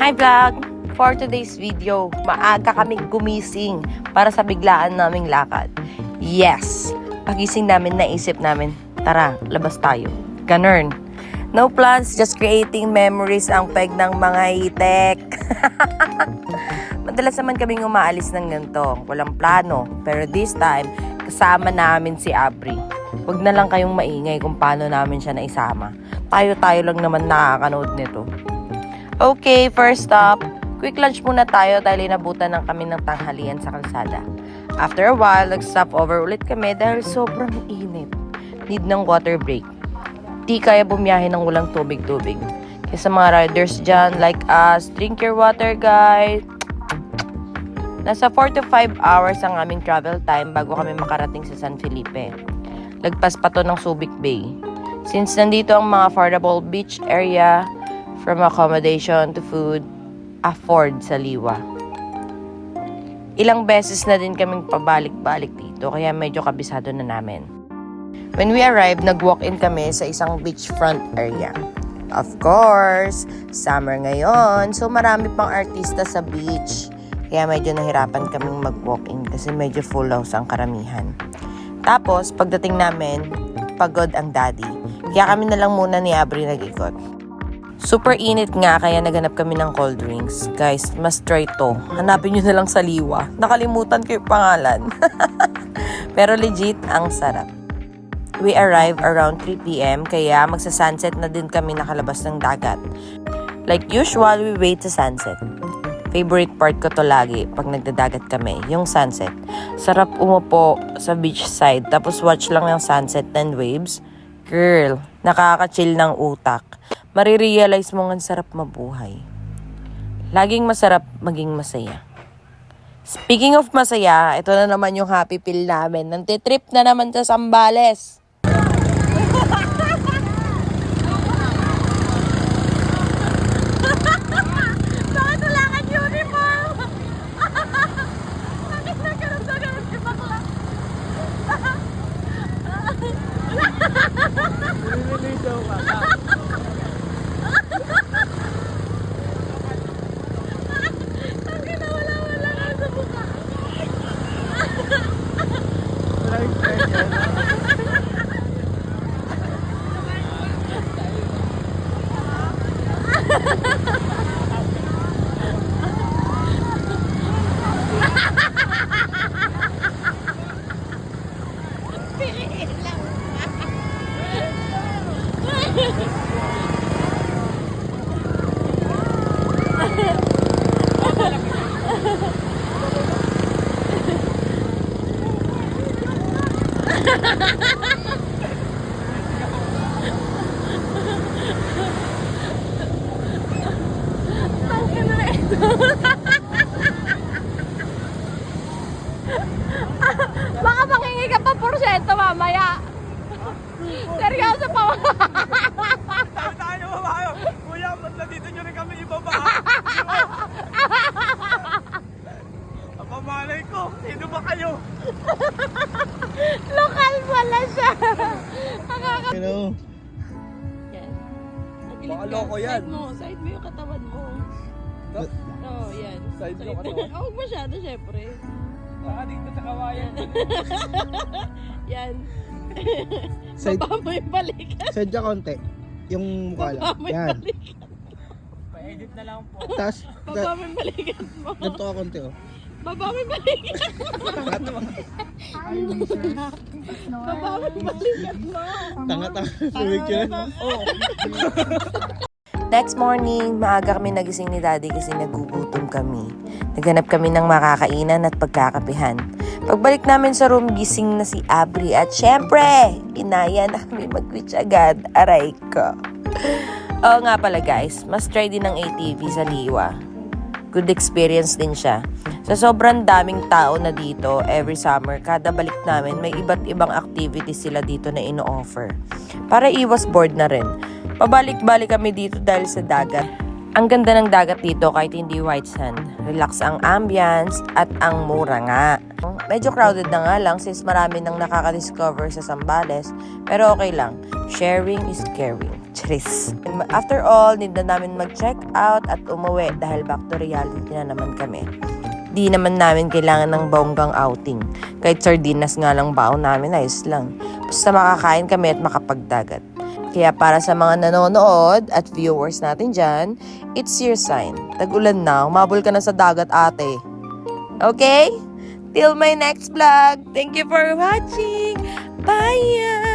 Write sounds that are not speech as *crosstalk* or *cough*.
Hi vlog! For today's video, maaga kami gumising para sa biglaan naming lakad. Yes! Pagising namin, naisip namin, tara, labas tayo. Ganun. No plans, just creating memories ang peg ng mga itek. *laughs* Madalas naman kaming umaalis ng ganito, walang plano. Pero this time, kasama namin si Abri. Huwag na lang kayong maingay kung paano namin siya naisama. Tayo-tayo lang naman nakakanood nito. Okay, first stop. Quick lunch muna tayo dahil inabutan ng kami ng tanghalian sa kalsada. After a while, nag-stop over ulit kami dahil sobrang init. Need ng water break. Di kaya bumiyahe ng walang tubig-tubig. Kaya sa mga riders dyan, like us, drink your water, guys. Nasa 4 to 5 hours ang aming travel time bago kami makarating sa San Felipe. Lagpas pa to ng Subic Bay. Since nandito ang mga affordable beach area, from accommodation to food, afford sa Liwa. Ilang beses na din kaming pabalik-balik dito, kaya medyo kabisado na namin. When we arrived, nag-walk-in kami sa isang beachfront area. Of course, summer ngayon, so marami pang artista sa beach. Kaya medyo nahirapan kaming mag-walk-in kasi medyo full house ang karamihan. Tapos, pagdating namin, pagod ang daddy. Kaya kami na lang muna ni Abri nag-ikot. Super init nga kaya naganap kami ng cold drinks. Guys, mas try to. Hanapin nyo na lang sa liwa. Nakalimutan ko yung pangalan. *laughs* Pero legit, ang sarap. We arrive around 3pm kaya magsa-sunset na din kami nakalabas ng dagat. Like usual, we wait sa sunset. Favorite part ko to lagi pag nagdadagat kami, yung sunset. Sarap umupo sa beach side tapos watch lang yung sunset and waves. Girl, nakaka-chill ng utak. Marirealize mo nga sarap mabuhay. Laging masarap maging masaya. Speaking of masaya, ito na naman yung happy pill namin. Nantitrip na naman sa Sambales. Bakit wala kang uniform? Bakit nagkaroon na ganun si bakla? Ang ginawala-wala ka sa mukha. Tangin na ito. Baka mangingi ka pa porsyento mamaya. Seryoso pa. Tayo tayo babayo. Kuya, ba't nandito nyo rin kami ibaba? Ang pamalay ko, sino ba kayo? Lokal pala siya. Hello. Yan. Baka loko yan. Side mo, side mo yung katawan mo. Oo, oh, yan. Side mo katawan? Oo, oh, masyado syempre. Baka dito sa kawayan. *laughs* Yan. Side, Baba mo yung balikan. side ka konti. Yung mukha lang. Baba mo yung Yan. Pa-edit na lang po. Tapos, Baba mo yung balikan mo. ganito ka konti oh. Baba mo yung balikan. Baba mo yung balikan mo. Tanga-tanga. Sulig yun. Oo. Next morning, maaga kami nagising ni Daddy kasi nagugutom kami. Naghanap kami ng makakainan at pagkakapihan. Pagbalik namin sa room, gising na si Abri at syempre, inaya na kami mag-reach agad. Aray ko. Oo nga pala guys, mas try din ng ATV sa Liwa. Good experience din siya. Sa sobrang daming tao na dito, every summer, kada balik namin, may iba't ibang activities sila dito na ino-offer. Para iwas bored na rin. Pabalik-balik kami dito dahil sa dagat. Ang ganda ng dagat dito kahit hindi white sand. Relax ang ambience at ang mura nga. Medyo crowded na nga lang since marami nang nakaka-discover sa Sambales. Pero okay lang. Sharing is caring. *laughs* And After all, need na namin mag-check out at umuwi dahil back to reality na naman kami. Di naman namin kailangan ng bonggang outing. Kahit sardinas nga lang baon namin, ayos lang. Basta makakain kami at makapagdagat. Kaya para sa mga nanonood at viewers natin dyan, it's your sign. Tag-ulan na, umabol ka na sa dagat ate. Okay? Till my next vlog. Thank you for watching. Bye!